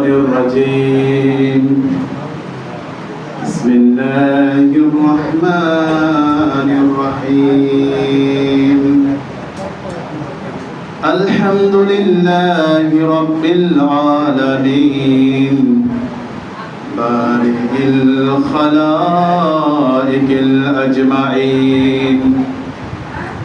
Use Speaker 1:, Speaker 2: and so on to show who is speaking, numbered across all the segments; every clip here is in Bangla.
Speaker 1: الشيطان الرجيم. بسم الله الرحمن الرحيم. الحمد لله رب العالمين. بارئ الخلائق الأجمعين.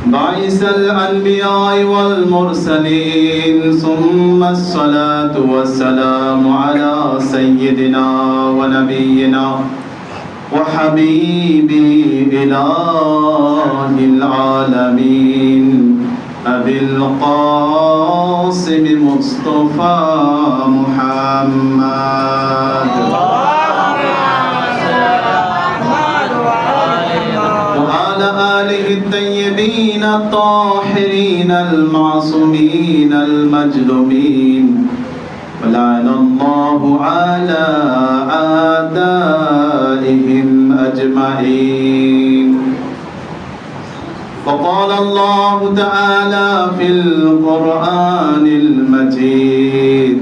Speaker 1: بعث الأنبياء والمرسلين ثم الصلاة والسلام على سيدنا ونبينا وحبيبي إله العالمين أبي القاسم مصطفى محمد. الطاهرين المعصومين المجلومين ولعن الله على أعدائهم أجمعين. وقال الله تعالى في القرآن المجيد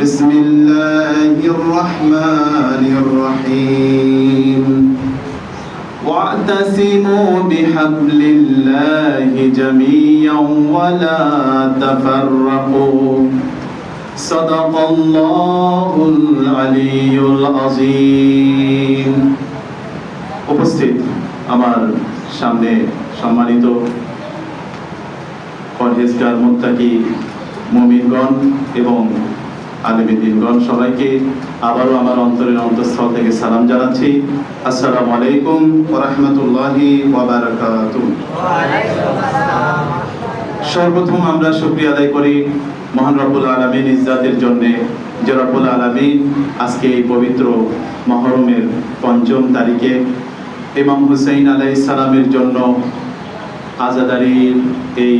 Speaker 1: بسم الله الرحمن الرحيم. واعتصموا بحبل الله جميعا ولا تفرقوا صدق الله العلي العظيم উপস্থিত আমার সামনে সম্মানিত পরহেজগার মুত্তাকি মুমিনগণ এবং আলেমিদিনগণ সবাইকে আবারও আমার অন্তরের অন্তঃস্থল থেকে সালাম জানাচ্ছি। আসসালামু আলাইকুম ওরহমতুল্লাহি সর্বপ্রথম আমরা শুকরিয়া আদায় করি মহান রব্বুল আলমিন ইজ্জাতের জন্যে যে রব্বুল আলমিন আজকে এই পবিত্র মহরমের পঞ্চম তারিখে ইমাম হুসাইন আলাই সালামের জন্য আজাদারির এই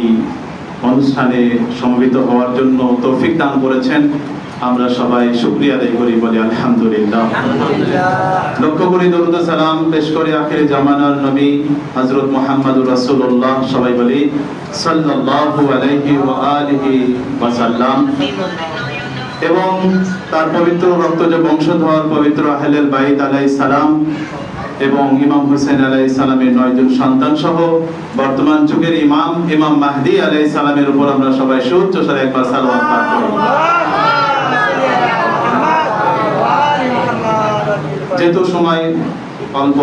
Speaker 1: অনুষ্ঠানে সমবেত হওয়ার জন্য তৌফিক দান করেছেন। আমরা সবাই শুক্রিয়া আদায় করি বলি আলহামদুলিল্লাহ। লক্ষ্য করি দরুদ সালাম পেশ করে আখিরে জামানার নবী হযরত মুহাম্মদুর রাসূলুল্লাহ সবাই বলি সাল্লাল্লাহু আলাইহি ওয়া আলিহি ওয়া সাল্লাম। এবং তার পবিত্র রক্তজ বংশধর পবিত্র আহলের বাইত আলাইহিস সালাম এবং ইমাম হোসেন আলাই সালামের নয়জন সন্তান সহ বর্তমান যুগের ইমাম ইমাম মাহদি আলাই সালামের উপর আমরা সবাই সুচ্চ স্বরে একবার সালাম পাঠ করি। যেহেতু সময় অল্প,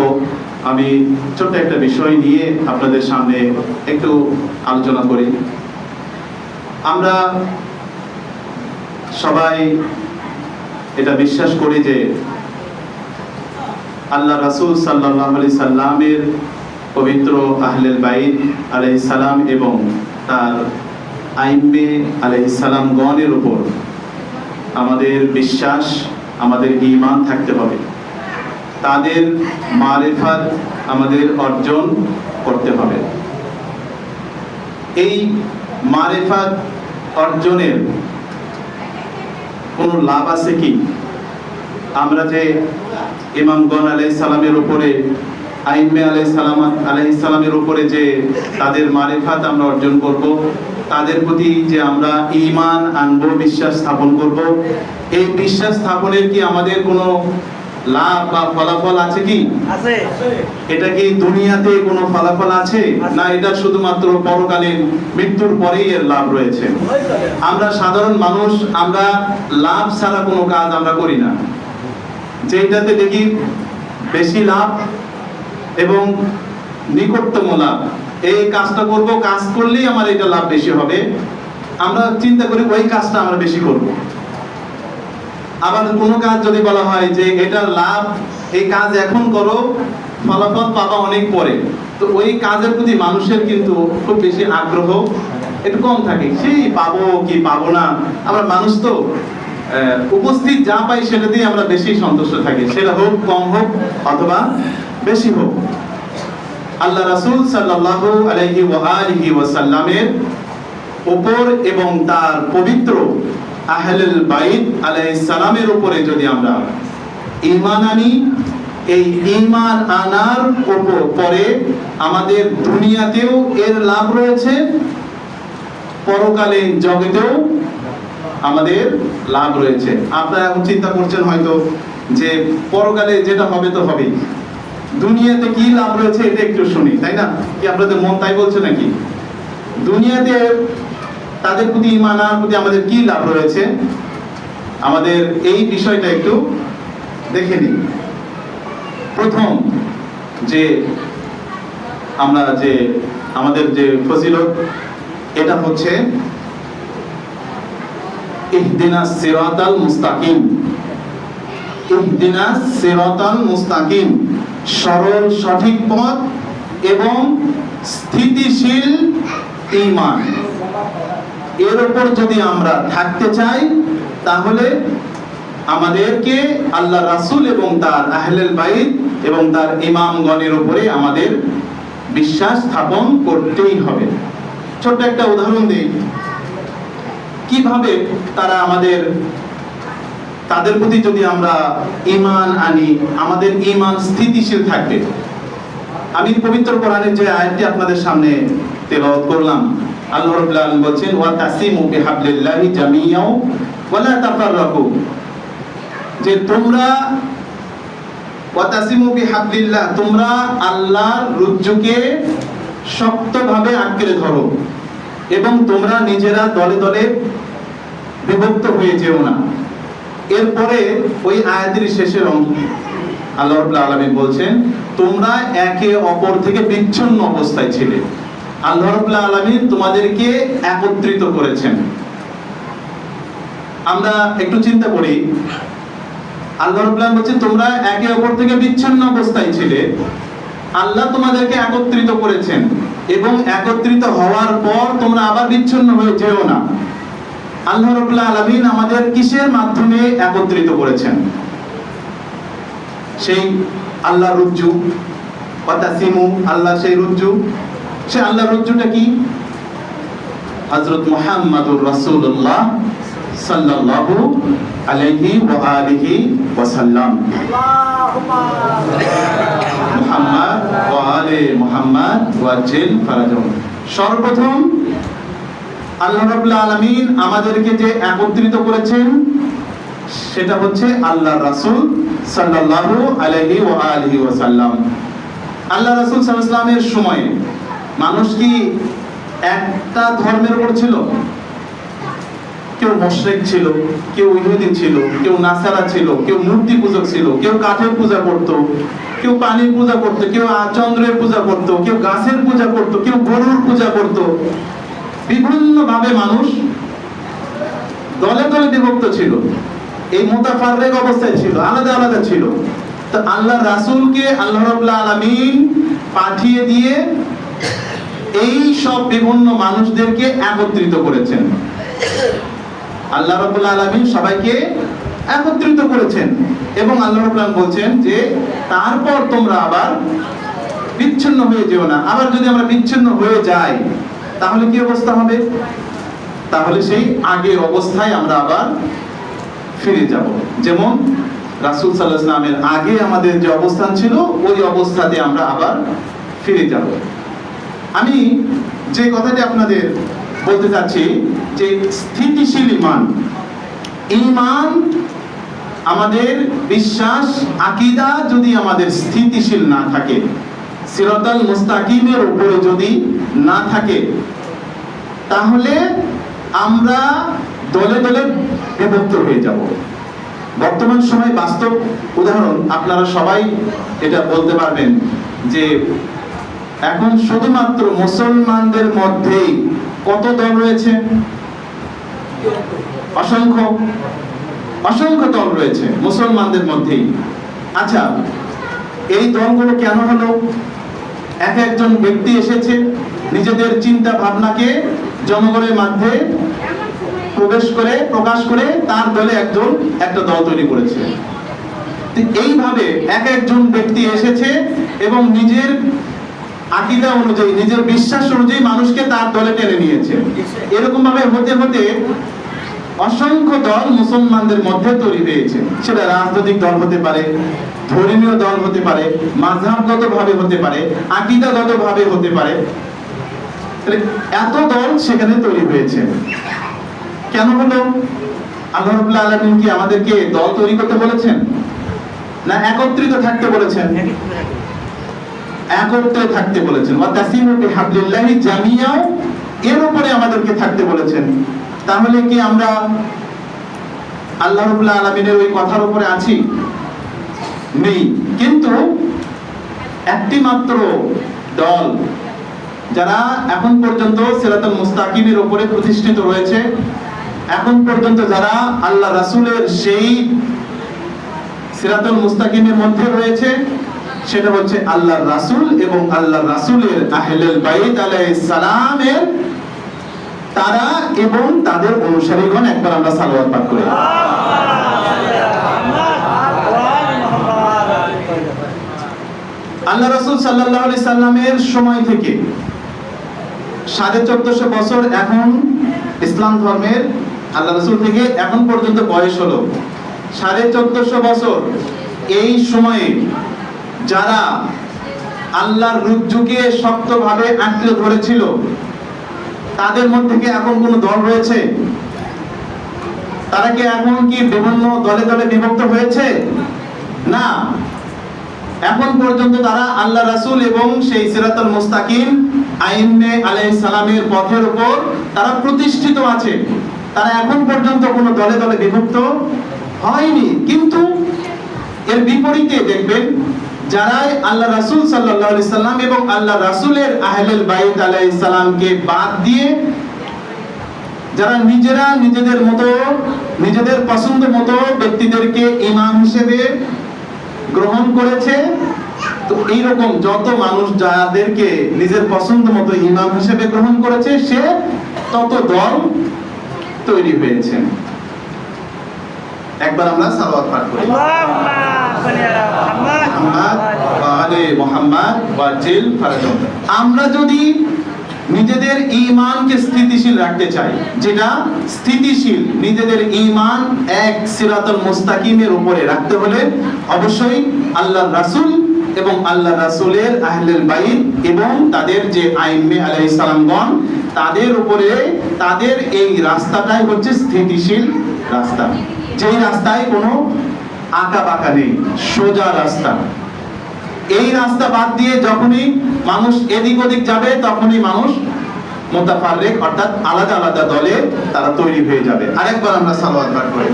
Speaker 1: আমি ছোট্ট একটা বিষয় নিয়ে আপনাদের সামনে একটু আলোচনা করি। আমরা সবাই এটা বিশ্বাস করি যে আল্লাহ রাসুল সাল্লাল্লাহু আলি সাল্লামের পবিত্র আহলেল বাইত আলাইহিস সালাম এবং তার আইম্মে আলাইহিস সালাম গণের উপর আমাদের বিশ্বাস, আমাদের ঈমান থাকতে হবে। তাদের মারেফাত আমাদের অর্জন করতে হবে। এই মারেফাত অর্জনের কোনো লাভ আছে কি? আমরা যে ইমামগণ আলাই সালামের উপরে আইমে আলাই সালাম আলাই সালামের উপরে যে তাদের মারেফাত আমরা অর্জন করব, তাদের প্রতি যে আমরা ইমান আনব, বিশ্বাস স্থাপন করব, এই বিশ্বাস স্থাপনের কি আমাদের কোনো লাভ বা ফলাফল আছে কি?
Speaker 2: আছে।
Speaker 1: এটা কি দুনিয়াতে কোনো ফলাফল আছে? না এটা শুধুমাত্র পরকালীন মৃত্যুর পরেই এর লাভ রয়েছে। আমরা সাধারণ মানুষ আমরা লাভ ছাড়া কোনো কাজ আমরা করি না। যেটাতে দেখি বেশি লাভ এবং নিকটতম লাভ। এই কাজটা করব কাজ করলেই আমার এটা লাভ বেশি হবে। আমরা চিন্তা করি ওই কাজটা আমরা বেশি করব। আবার কোনো কাজ যদি বলা হয় যে এটার লাভ, এই কাজ এখন করো, ফলাফল পাবা অনেক পরে। তো ওই কাজের প্রতি মানুষের কিন্তু খুব বেশি আগ্রহ, একটু কম থাকে। সেই পাবো কি পাবো না? আমরা মানুষ তো উপস্থিত যা পাই সেটাতেই আমরা বেশি সন্তুষ্ট থাকি। সেটা হোক, কম হোক, অথবা বেশি হোক। আল্লাহ রাসূল ওয়া আলিহি ওয়াসাল্লামের উপর এবং তার পবিত্র আহলুল বাইত আলাইহিস সালামের উপরে যদি আমরা ঈমান আনি, এই ঈমান আনার উপর পরে আমাদের দুনিয়াতেও এর লাভ রয়েছে, পরকালীন জগতেও আমাদের লাভ রয়েছে। আপনারা এখন চিন্তা করছেন হয়তো যে পরকালে যেটা হবে তো হবেই। দুনিয়াতে কি লাভ রয়েছে এটা একটু শুনি, তাই না? কি আপনাদের মন তাই বলছে নাকি? দুনিয়াতে তাদের প্রতি ইমান আনার প্রতি আমাদের কি লাভ রয়েছে? আমাদের এই বিষয়টা একটু দেখে নিই। প্রথম, যে আমরা যে আমাদের যে ফজিলত, এটা হচ্ছে ইহদিনা সিরাতাল মুস্তাকিম। ইহদিনা সিরাতাল মুস্তাকিম। সরল, সঠিক পথ এবং স্থিতিশীল ঈমান। এর উপর যদি আমরা থাকতে চাই, তাহলে আমাদেরকে আল্লাহ রাসূল এবং তার আহলেল বাইত এবং তার ইমামগণের উপরে আমাদের বিশ্বাস স্থাপন করতেই হবে। ছোট্ট একটা উদাহরণ দিই। কীভাবে তারা আমাদের, তাদের প্রতি যদি আমরা ঈমান আনি, আমাদের ঈমান স্থিতিশীল থাকবে। আমি পবিত্র কোরআনের যে আয়াতটি আপনাদের সামনে তেলাওয়াত করলাম আল্লাহ রাব্বুল আলামিন ওয়া তাসিমু বিহাবলিল্লাহি ওয়া লা তাফাররাকু। যে তোমরা, ওয়া তাসিমু বিহাবলিল্লাহ, তোমরা আল্লাহর শক্তভাবে ধরো এবং তোমরা নিজেরা দলে দলে বিভক্ত হয়ে যেও না। এরপরে ওই আয়াতের শেষের অংশ আল্লাহ রাব্বুল আলামিন বলছেন, তোমরা একে অপর থেকে বিচ্ছিন্ন অবস্থায় ছিলে। আল্লাহ রাব্বুল আলামিন তোমাদেরকে একত্রিত করেছেন। আমরা একটু চিন্তা করি, আল্লাহ রাব্বুল আলামিন বলছেন তোমরা একে অপর থেকে বিচ্ছিন্ন অবস্থায় ছিলে। আল্লাহ তোমাদেরকে একত্রিত করেছেন এবং একত্রিত হওয়ার পর তোমরা আবার বিচ্ছিন্ন হয়ে যেও না। আল্লাহ রাব্বুল আলামিন আমাদের কিসের মাধ্যমে একত্রিত করেছেন? সেই আল্লাহ রুজ্জু ওয়াতাসিমু আল্লাহ সেই রুজ্জু সে আল্লাহ রুজ্জুটা কি? হযরত মুহাম্মাদুর রাসূলুল্লাহ সাল্লাল্লাহু আলাইহি ওয়া আলিহি ওয়া সাল্লাম। ওয়া ওয়া জিল ফারাজুম সর্বপ্রথম আল্লাহ রাব্বুল আলামিন আমাদেরকে যে একত্রিত করেছেন, সেটা হচ্ছে আল্লাহর রাসূল সাল্লাল্লাহু আলাইহি ওয়া আলিহি ওয়া সাল্লাম। আল্লাহ রাসূল সাল্লাল্লাহু আলাইহি সময়ে মানুষ কি একটা ধর্মের উপর ছিল? কেউ মুশরিক ছিল, কেউ ইহুদি ছিল, কেউ নাসারা ছিল, কেউ মূর্তি পূজক ছিল, কেউ কাঠের পূজা করত, কেউ পানির পূজা করত, কেউ চন্দ্রের পূজা করত, কেউ গাছের পূজা করত, কেউ গরুর পূজা করত। বিভিন্ন ভাবে মানুষ দলে দলে বিভক্ত ছিল। এই মোতাফাররেক অবস্থায় ছিল, আলাদা আলাদা ছিল। তো আল্লাহ রাসুলকে আল্লাহ রাব্বুল আলামিন পাঠিয়ে দিয়ে এই সব বিভিন্ন মানুষদেরকে একত্রিত করেছেন। আল্লাহ রাব্বুল আলামিন সবাইকে একত্রিত করেছেন এবং আল্লাহ রাব্বুল বলছেন যে, তারপর তোমরা আবার বিচ্ছিন্ন হয়ে যেও না। আবার যদি আমরা বিচ্ছিন্ন হয়ে যাই, তাহলে কি অবস্থা হবে? তাহলে সেই আগের অবস্থায় আমরা আবার ফিরে যাব। যেমন রাসূল সাল্লাল্লাহু আলাইহি ওয়াসাল্লামের আগে আমাদের যে অবস্থান ছিল, ওই অবস্থাতে আমরা আবার ফিরে যাব। আমি যে কথাটি আপনাদের বলতে চাচ্ছি, যে স্থিতিশীল ইমান। ইমান আমাদের বিশ্বাস, আকিদা যদি আমাদের স্থিতিশীল না থাকে, সিরাতাল মুস্তাকিমের উপরে যদি না থাকে, তাহলে আমরা দলে দলে বিভক্ত হয়ে যাব। বর্তমান সময় বাস্তব উদাহরণ, আপনারা সবাই এটা বলতে পারবেন যে এখন শুধুমাত্র মুসলমানদের মধ্যেই কত দল রয়েছে? অসংখ্য অসংখ্য দল রয়েছে মুসলমানদের মধ্যেই। আচ্ছা এই দলগুলো কেন হলো? এক একজন ব্যক্তি এসেছে নিজেদের চিন্তা ভাবনাকে জনগণের মধ্যে প্রবেশ করে, প্রকাশ করে তার দলে একজন, একটা দল তৈরি করেছে। এইভাবে এক একজন ব্যক্তি এসেছে এবং নিজের আকিদা অনুযায়ী, নিজের বিশ্বাস অনুযায়ী মানুষকে তার দলে টেনে নিয়েছে। এরকম ভাবে হতে হতে অসংখ্য দল মুসলমানদের মধ্যে তৈরি হয়েছে। সেটা রাজনৈতিক দল হতে পারে, ধর্মীয় দল হতে পারে মাঝহাবগত ভাবে হতে পারে আকিদাগত ভাবে হতে পারে। এত দল সেখানে তৈরি হয়েছে। কেন হলো? আল্লাহ রাব্বুল আলামিন কি আমাদেরকে দল তৈরি করতে বলেছেন? না একত্রিত থাকতে বলেছেন? একত্রে থাকতে বলেছেন। এর উপরে আমাদেরকে থাকতে বলেছেন। তাহলে কি আমরা আল্লাহ রাব্বুল আলামিনের ওই কথার উপরে আছি? নেই। কিন্তু একটি মাত্র দল, যারা এখন পর্যন্ত সিরাতুল মুস্তাকিমের উপরে প্রতিষ্ঠিত রয়েছে, এখন পর্যন্ত যারা আল্লাহ রাসূলের সেই সিরাতুল মুস্তাকিমের মধ্যে রয়েছে সেটা হচ্ছে আল্লাহর রাসূল এবং আল্লাহর রাসূলের আহলুল বাইত আলাইহিস সালামের তারা এবং তাদের অনুসারীগণ একবার আমরা সালাওয়াত পাঠ করি। আল্লাহ রাসূল সাল্লাল্লাহু আলাইহি সাল্লামের সময় থেকে সাড়ে চোদ্দশো বছর এখন ইসলাম ধর্মের আল্লাহ রসুল থেকে এখন পর্যন্ত বয়স হলো। সাড়ে চোদ্দশো বছর এই সময়ে যারা আল্লাহর রুজ্জুকে শক্তভাবে আঁকড়ে ধরেছিল, তাদের মধ্যে কি এখন কোনো দল রয়েছে? তারা কি এখন কি বিভিন্ন দলে দলে বিভক্ত হয়েছে? না। এখন পর্যন্ত তারা আল্লাহ রাসুল এবং সেই সিরাতুল মুস্তাকিম আইনে আলাইহিস সালামের পথের উপর তারা প্রতিষ্ঠিত আছে। তারা এখন পর্যন্ত কোনো দলে দলে বিভক্ত হয়নি। কিন্তু এর বিপরীতে দেখবেন যারা আল্লাহ রাসুল আলাইহি সাল্লাম এবং আল্লাহ রাসুলের আহলুল বাইত আলাইহিস সালামকে বাদ দিয়ে যারা নিজেরা নিজেদের মতো, নিজেদের পছন্দ মতো ব্যক্তিদেরকে ইমাম হিসেবে গ্রহণ করেছে, তো এইরকম যত মানুষ যাদেরকে নিজের পছন্দ মতো ইমাম হিসেবে গ্রহণ করেছে, সে তত দল তৈরি হয়েছে। একবার আমরা সালাওয়াত পাঠ করি। আমরা যদি নিজেদের ইমানকে স্থিতিশীল রাখতে চাই, যেটা স্থিতিশীল নিজেদের ঈমান এক সিরাতুল মুস্তাকিমের উপরে রাখতে হলে অবশ্যই আল্লাহর রাসূল এবং আল্লাহ রাসূলের আহলুল বাইত এবং তাদের যে আইম্মে আলাইহিস সালামগণ, তাদের উপরে তাদের এই রাস্তাটাই হচ্ছে স্থিতিশীল রাস্তা। যেই রাস্তায় কোনো আঁকা বাঁকা নেই, সোজা রাস্তা। এই রাস্তা বাদ দিয়ে যখনই মানুষ এদিক ওদিক যাবে, তখনই মানুষ মোতাফাররেক অর্থাৎ আলাদা আলাদা দলে তারা তৈরি হয়ে যাবে। আরেকবার আমরা পাঠ করি।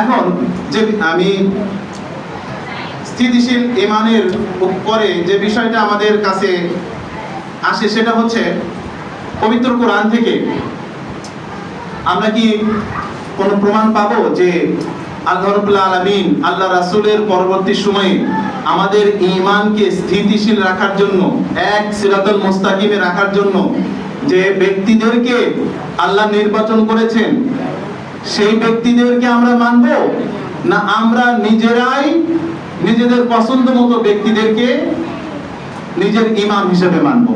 Speaker 1: এখন যে আমি স্থিতিশীল ইমানের উপরে যে বিষয়টা আমাদের কাছে আসে, সেটা হচ্ছে পবিত্র কোরআন থেকে আমরা কি কোনো প্রমাণ পাবো যে আল্লাহ রাব্বুল আলামিন আল্লাহ রাসূলের পরবর্তী সময়ে আমাদের ঈমানকে স্থিতিশীল রাখার জন্য, এক সিরাতুল মুস্তাকিমে রাখার জন্য যে ব্যক্তিদেরকে আল্লাহ নির্বাচন করেছেন, সেই ব্যক্তিদেরকে আমরা মানব? না আমরা নিজেরাই নিজেদের পছন্দ মতো ব্যক্তিদেরকে নিজের ইমাম হিসেবে মানব?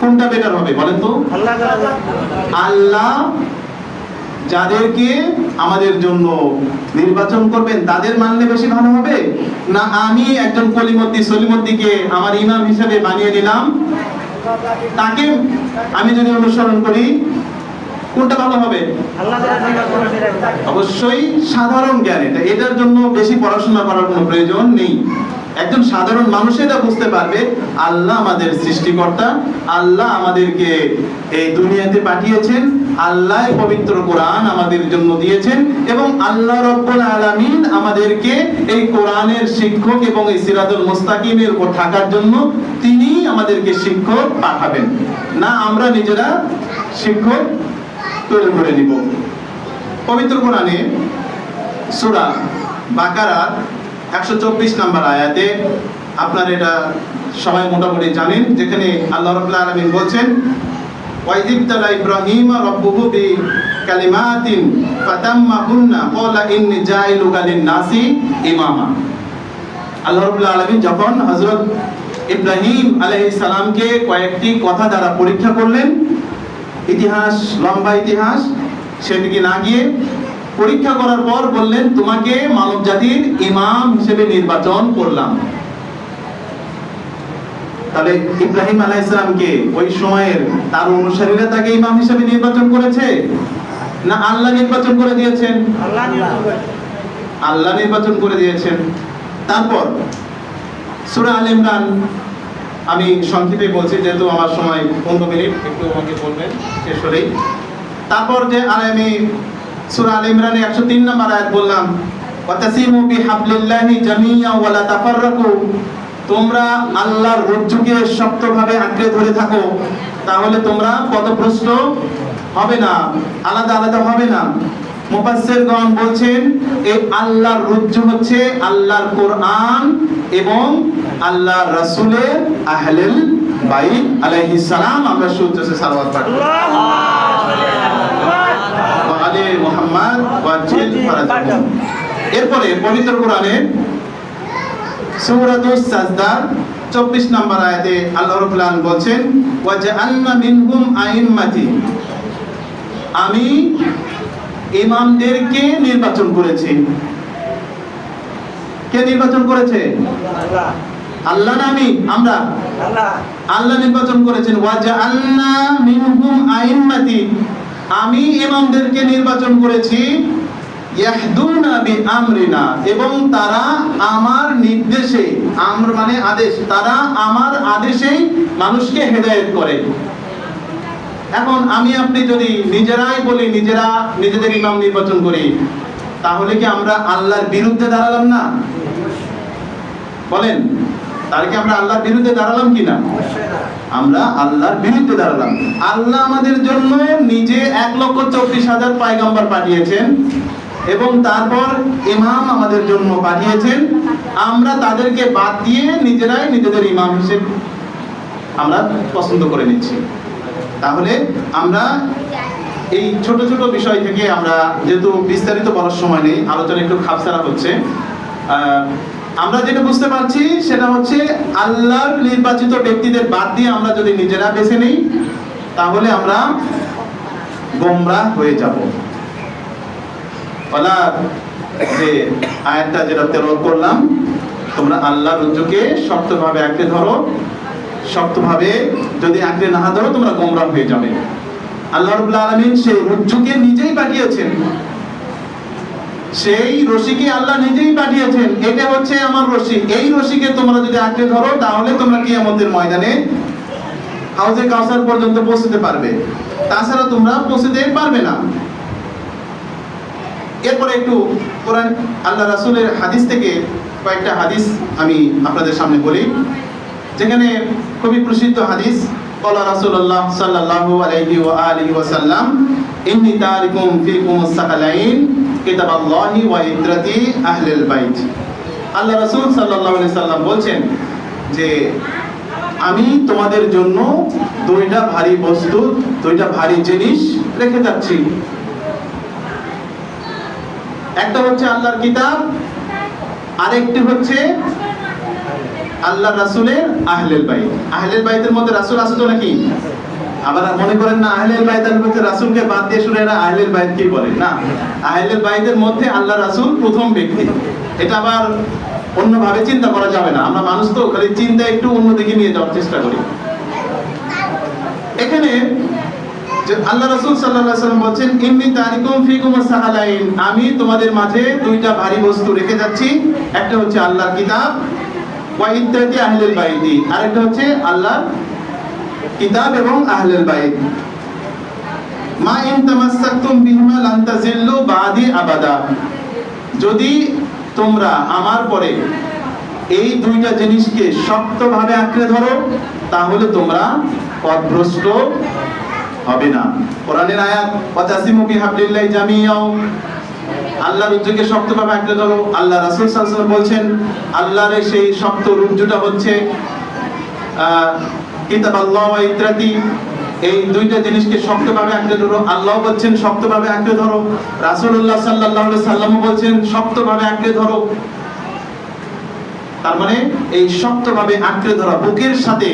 Speaker 1: কোনটা বেটার হবে বলেন তো? আল্লাহ যাদেরকে আমাদের জন্য নির্বাচন করবেন তাদের মানলে বেশি ভালো হবে? না আমি একজন কলিমদ্দি সলিমদ্দিকে আমার ইমাম হিসেবে বানিয়ে নিলাম। তাকে আমি যদি অনুসরণ করি কোনটা ভালো হবে? অবশ্যই সাধারণ জ্ঞান এটা। এটার জন্য বেশি পড়াশোনা করার কোনো প্রয়োজন নেই। একজন সাধারণ মানুষ এটা বুঝতে পারবে, আল্লাহ আমাদের সৃষ্টিকর্তা, আল্লাহ আমাদেরকে এই দুনিয়াতে পাঠিয়েছেন, আল্লাহ পবিত্র কোরআন আমাদের জন্য দিয়েছেন, এবং আল্লাহ রব্বুল আলামিন আমাদেরকে এই কোরআনের শিক্ষক এবং এই সিরাতুল মুস্তাকিমের উপর থাকার জন্য তিনি আমাদেরকে শিক্ষক পাঠাবেন। না, আমরা নিজেরা শিক্ষক তৈরি করে নিব। পবিত্র কোরআনে সূরা বাকারা একশো চব্বিশ নাম্বার আয়াতে আপনার এটা সবাই মোটামুটি জানেন, যেখানে আল্লাহ রাব্বুল আলামিন বলছেন ওয়াইদিব তালা ইব্রাহিম রব্বুহু বি কালিমাতিন ফাতাম্মাহুন্না ক্বালা ইন্নী জাইলুকা লিন-নাসি ইমামা আল্লাহ রাব্বুল আলামিন যখন হযরত ইব্রাহিম আলাইহিস সালামকে কয়েকটি কথা দ্বারা পরীক্ষা করলেন, ইতিহাস, লম্বা ইতিহাস সেদিকে না গিয়ে পরীক্ষা করার পর বললেন তোমাকে মানব জাতির ইমাম হিসেবে নির্বাচন করলাম। তাহলে ইব্রাহিম আলাইহিস সালামকে ওই সময়ের তার অনুসারীরা তাকে ইমাম হিসেবে নির্বাচন করেছে? না আল্লাহ নির্বাচন করে দিয়েছেন।
Speaker 2: আল্লাহ নির্বাচন করে
Speaker 1: দিয়েছেন। তারপর সূরা আল ইমরান আমি সংক্ষেপে বলছি যেহেতু আমার সময় পনেরো মিনিট একটু আমাকে বলবেন শেষ হলেই। তারপর যে আর আমি সূরা আল ইমরানে একশো তিন নম্বর আয়াত বললাম, ওয়াতাসিমু বিহাবলিল্লাহি জামিয়া ওয়ালা তাফাররাকু। তোমরা আল্লাহর রজ্জুকে শক্তভাবে আঁকড়ে ধরে থাকো, তাহলে তোমরা পথভ্রষ্ট হবে না, আলাদা আলাদা হবে না। মুফাসসিরগণ বলছেন এই আল্লাহর রজ্জু হচ্ছে আল্লাহর কোরআন এবং আল্লাহর রাসূলের আহলুল বাইত আলাইহিস সালাম। আমরা সূর্য সালাওয়াত পাঠ। করি ওয়া আলি মুহাম্মদ ওয়া জিল ফারাজাহুম এরপরে পবিত্র কোরআনে সূরাতুস সাজদার 24 নম্বর আয়াতে আল্লাহ রাব্বুল আলামিন বলছেন ওয়া জাআলনা মিনহুম আইম্মাতি। আমি ইমামদেরকে নির্বাচন করেছি। কে নির্বাচন করেছে?
Speaker 2: আল্লাহ
Speaker 1: না আমি আমরা?
Speaker 2: আল্লাহ।
Speaker 1: আল্লাহ নির্বাচন করেছেন ওয়াজআলনা মিনহুম আইম্মাতি। আমি ইমামদেরকে নির্বাচন করেছি বিআমরিনা, এবং তারা আমার নির্দেশে, আমর মানে আদেশ, তারা আমার আদেশেই মানুষকে হেদায়েত করে। এখন আমি আপনি যদি নিজেরাই বলি, নিজেরা নিজেদের ইমাম নির্বাচন করি, তাহলে কি আমরা আল্লাহর বিরুদ্ধে দাঁড়ালাম না? বলেন। তার কি আমরা আল্লাহর বিরুদ্ধে দাঁড়ালাম কি না
Speaker 2: অবশ্যই না।
Speaker 1: আমরা আল্লাহর বিরুদ্ধে দাঁড়ালাম। আল্লাহ আমাদের জন্য নিজে এক লক্ষ চব্বিশ হাজার পায়গাম্বার পাঠিয়েছেন এবং তারপর ইমাম আমাদের জন্য পাঠিয়েছেন। আমরা তাদেরকে বাদ দিয়ে নিজেরাই নিজেদের ইমাম হিসেবে আমরা পছন্দ করে নিচ্ছি। তাহলে আমরা এই ছোট ছোট বিষয় থেকে আমরা যেহেতু বিস্তারিত বলার সময় নেই আলোচনা একটু খাপসারা হচ্ছে। আহ, আমরা যেটা বুঝতে পারছি, সেটা হচ্ছে আল্লাহর নির্বাচিত ব্যক্তিদের বাদ দিয়ে আমরা যদি নিজেরা বেছে নেই, তাহলে আমরা গোমরা হয়ে যাব। বলা যে আয়াতটা যেটা তেলাওয়াত করলাম, তোমরা আল্লাহর রজ্জুকে শক্তভাবে আঁকড়ে ধরো। শক্তভাবে যদি আঁকড়ে না ধরো, তোমরা গোমরা হয়ে যাবে। আল্লাহ রাব্বুল আলমিন সেই রজ্জুকে নিজেই পাঠিয়েছেন। সেই রশিকে আল্লাহ নিজেই পাঠিয়েছেন। এটা হচ্ছে আমার রশি। এই রশিকে তোমরা যদি আঁকড়ে ধরো, তাহলে তোমরা কি আমাদের ময়দানে হাউজে কাউসার পর্যন্ত পৌঁছতে পারবে। তাছাড়া তোমরা পৌঁছতে পারবে না। এরপরে একটু কোরআন, আল্লাহ রাসুলের হাদিস থেকে কয়েকটা হাদিস আমি আপনাদের সামনে বলি। যেখানে খুবই প্রসিদ্ধ হাদিস, কলা রাসুল্লাহ সাল্লাহ আলাইহি ওয়া আলিহি ওয়াসাল্লাম, ইন্নি তারিকুম ফিকুম সাকালাইন কিতাব আল্লাহি ওয়া ইদ্রাতি আহলেল বাইত। আল্লাহ রাসূল সাল্লাল্লাহু আলাইহি সাল্লাম বলছেন যে, আমি তোমাদের জন্য দুইটা ভারী বস্তু, দুইটা ভারী জিনিস রেখে যাচ্ছি। একটা হচ্ছে আল্লাহর কিতাব, আরেকটি হচ্ছে আল্লাহ রাসুলের আহলেল বাইত। আহলেল বাইতের মধ্যে রাসুল আসতো নাকি? আবার মনে করেন না আহলেল বাইত আর মধ্যে রাসূলকে বাদ দিয়ে শুনে এরা আহলেল বলে? না আহলেল বাইতের মধ্যে আল্লাহ প্রথম ব্যক্তি। এটা আবার অন্যভাবে চিন্তা করা যাবে না। আমরা মানুষ তো খালি চিন্তা একটু নিয়ে যাওয়ার চেষ্টা করি। এখানে যে আল্লাহ রাসূল সাল্লাল্লাহু আলাইহি ইন্নী তারিকুম ফিকুম সাহালাইন। আমি তোমাদের মাঝে দুইটা ভারী বস্তু রেখে যাচ্ছি। একটা হচ্ছে আল্লাহর কিতাব, ওয়া ইত্তাতি আহলুল বাইতি। আরেকটা হচ্ছে আল্লাহর কিতাব এবং আহলুল বাইত। মা ইন তামাসসাকতুম বিহিমা লান বাদি আবাদা। যদি তোমরা আমার পরে এই দুইটা জিনিসকে শক্তভাবে আঁকড়ে ধরো, তাহলে তোমরা পথভ্রষ্ট হবে না। কোরআনের আয়াত জামিয়াও আল্লাহর শক্তভাবে আঁকড়ে ধরো। আল্লাহ রাসূল সাল্লাল্লাহু আলাইহি বলছেন, আল্লাহর সেই শক্ত রজ্জুটা হচ্ছে কিতাব আল্লাহ ইত্রাতি এই দুইটা জিনিসকে শক্তভাবে আঁকড়ে ধরো। আল্লাহ বলছেন, শক্তভাবে আঁকড়ে ধরো। সাল্লাম বলছেন, শক্তভাবে আঁকড়ে ধরো। তার মানে এই শক্তভাবে আঁকড়ে ধরা, বুকের সাথে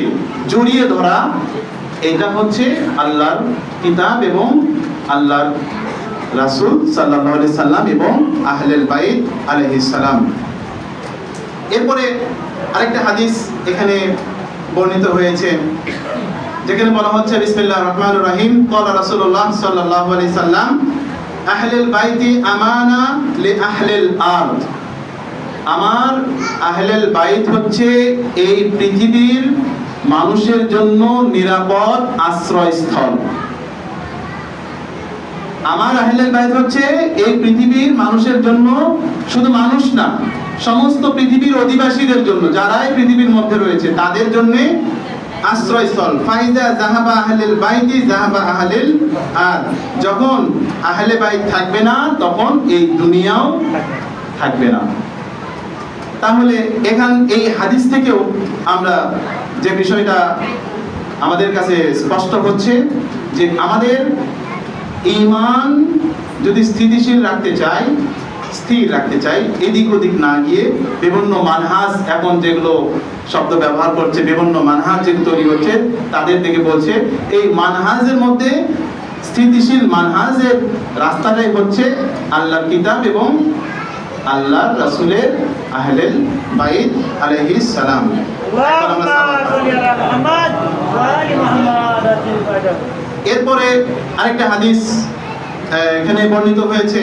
Speaker 1: জড়িয়ে ধরা, এটা হচ্ছে আল্লাহর কিতাব এবং আল্লাহর রাসূল আলাইহি সাল্লাম এবং আহলেল বাইত আলাইহিস সালাম। এরপরে আরেকটা হাদিস এখানে বর্ণিত হয়েছে। যেখানে বলা হচ্ছে, বিসমিল্লাহ রহমান রহিম কলা রাসূলুল্লাহ সাল্লাল্লাহু আলাইহি সাল্লাম, আহলুল বাইতি আমানা লি আহলিল আরদ। আমার আহলেল বাইত হচ্ছে এই পৃথিবীর মানুষের জন্য নিরাপদ আশ্রয়স্থল। আমার আহলেল বাইত হচ্ছে এই পৃথিবীর মানুষের জন্য শুধু মানুষ না সমস্ত পৃথিবীর অধিবাসীদের জন্য, যারাই পৃথিবীর মধ্যে রয়েছে, তাদের জন্য আশ্রয়স্থল ফাইদা জাহাবা আহলেল বাইতি জাহাবা আহলেল আর যখন আহলে বাইত থাকবে না, তখন এই দুনিয়াও থাকবে না। তাহলে এখান, এই হাদিস থেকেও আমরা যে বিষয়টা আমাদের কাছে স্পষ্ট হচ্ছে, যে আমাদের ঈমান যদি স্থিতিশীল রাখতে চাই স্থির রাখতে চাই, এদিক ওদিক না গিয়ে বিভিন্ন মানহাজ এখন যেগুলো শব্দ ব্যবহার করছে, বিভিন্ন মানহাজ যেগুলো তৈরি হচ্ছে, তাদের থেকে বলছে, এই মানহাজের মধ্যে স্থিতিশীল মানহাজের রাস্তাটাই হচ্ছে আল্লাহর কিতাব এবং আল্লাহ রাসুলের আহলেল বাইদ আলহি সালাম। এরপরে আরেকটা হাদিস এখানে বর্ণিত হয়েছে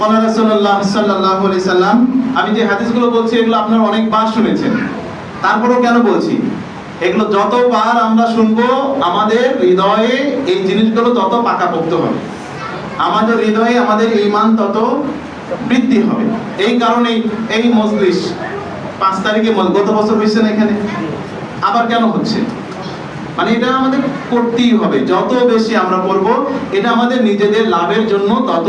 Speaker 1: সাল্লাম, আমি যে হাদিসগুলো বলছি, এগুলো আপনারা অনেকবার শুনেছেন। তারপরেও কেন বলছি? এগুলো যতবার আমরা শুনব, আমাদের হৃদয়ে এই জিনিসগুলো তত পাকাপোক্ত হবে। আমাদের হৃদয়ে আমাদের ঈমান তত বৃদ্ধি হবে। এই কারণেই এই মজলিস পাঁচ তারিখে গত বছর হয়েছে না এখানে? আবার কেন হচ্ছে? মানে এটা আমাদের করতেই হবে। যত বেশি আমরা করব, এটা আমাদের নিজেদের লাভের জন্য তত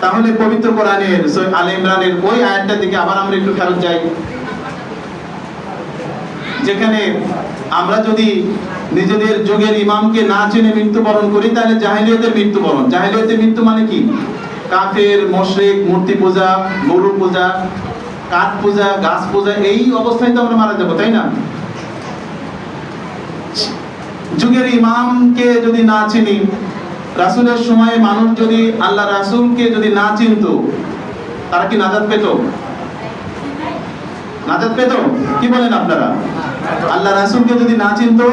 Speaker 1: তাহলে পবিত্র কোরআনের আলে ইমরানের ওই আয়াতটার দিকে আবার আমরা একটু ফেরত যাই। যেখানে আমরা যদি নিজেদের যুগের ইমামকে না চিনে মৃত্যুবরণ করি, তাহলে জাহেলিয়াতের মৃত্যুবরণ। জাহেলিয়াতের মৃত্যু মানে কি? কাফের, মুশরিক, মূর্তি পূজা গরু পূজা, কাঠ পূজা, গাছ পূজা, এই অবস্থায় তো আমরা মারা যাব, তাই না? যুগের ইমামকে যদি না চিনি রাসূলের সময়ে মানুষ যদি আল্লাহ রাসূলকে যদি না চিনতো, তারা কি নাজাদ পেত? নাজাত পেত? কি বলেন আপনারা? আল্লাহ রাসূলকে যদি না চিনতো,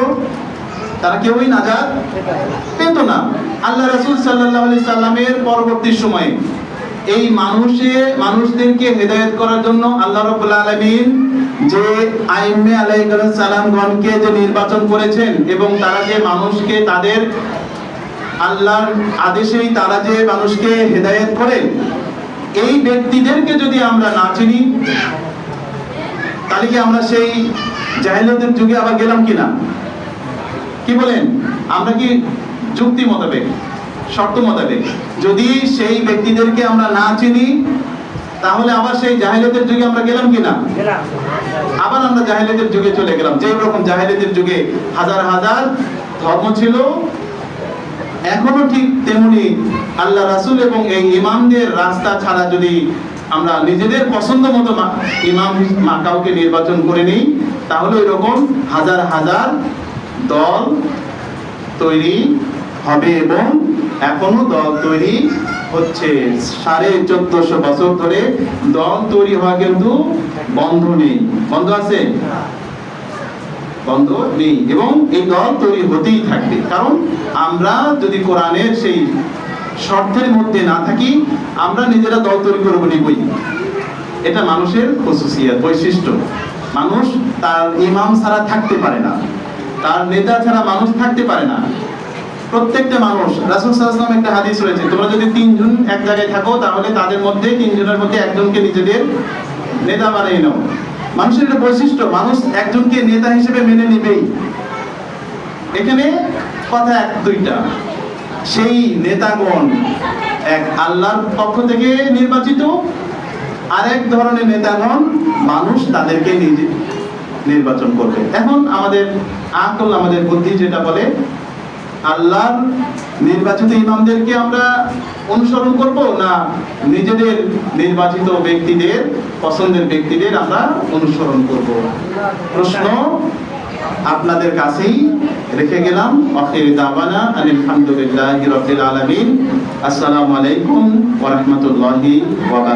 Speaker 1: তারা কেউই নাজাদ পেত না। আল্লাহ রাসুল আলাইহি সাল্লামের পরবর্তী সময়ে এই মানুষে, মানুষদেরকে হেদায়েত করার জন্য আল্লাহ রাব্বুল আলামিন যে আইমে আলাইহিস সালামগণকে যে নির্বাচন করেছেন এবং তারা যে মানুষকে তাদের আল্লাহর আদেশেই তারা যে মানুষকে হেদায়েত করেন এই ব্যক্তিদেরকে যদি আমরা না চিনি তাহলে কি আমরা সেই জাহেলিয়াতের যুগে আবার গেলাম কিনা? কি বলেন? আমরা কি যুক্তি মোতাবেক শর্ত মোতাবেক? যদি সেই ব্যক্তিদেরকে আমরা না চিনি তাহলে আবার সেই জাহেলিয়াতের যুগে আমরা গেলাম কিনা? আবার আমরা জাহেলিয়াতের যুগে চলে গেলাম। যে রকম জাহেলিয়াতের যুগে হাজার হাজার ধর্ম ছিল এখনও ঠিক তেমনি আল্লাহ রাসুল এবং এই ইমামদের রাস্তা ছাড়া যদি আমরা নিজেদের পছন্দ মতো ইমাম কাউকে নির্বাচন করে নিই, তাহলে ওই রকম হাজার হাজার দল তৈরি হবে এবং এখনও দল তৈরি হচ্ছে। সাড়ে চোদ্দশো বছর ধরে দল তৈরি হওয়া কিন্তু বন্ধ নেই। বন্ধ আছে? বন্ধ নেই এবং এই দল তৈরি হতেই থাকবে। কারণ আমরা যদি কোরআনের সেই শর্তের মধ্যে না থাকি, আমরা নিজেরা দল তৈরি করব নিবই এটা মানুষের খুশুসিয়াত বৈশিষ্ট্য। মানুষ তার ইমাম ছাড়া থাকতে পারে না। তার নেতা ছাড়া মানুষ থাকতে পারে না। প্রত্যেকটা মানুষ, রাসূল আলাইহি একটা হাদিস রয়েছে, তোমরা যদি তিনজন এক জায়গায় থাকো, তাহলে তাদের মধ্যে তিনজনের মধ্যে একজনকে নিজেদের নেতা বানিয়ে নাও। মানুষের একটা বৈশিষ্ট্য, মানুষ একজনকে নেতা হিসেবে মেনে নেবেই। এখানে কথা এক দুইটা। সেই নেতাগণ এক আল্লাহর পক্ষ থেকে নির্বাচিত, আরেক ধরনের নেতাগণ মানুষ তাদেরকে নির্বাচন করবে। এখন আমাদের আকল আমাদের বুদ্ধি যেটা বলে আল্লাহর নির্বাচিত ইমামদেরকে আমরা অনুসরণ করব না নিজেদের নির্বাচিত ব্যক্তিদের, পছন্দের ব্যক্তিদের আমরা অনুসরণ করব? প্রশ্ন আপনাদের কাছেই রেখে গেলাম। আখির দাওয়ানা আলহামদুলিল্লাহি রাব্বিল আলামিন। আসসালামু আলাইকুম ওয়া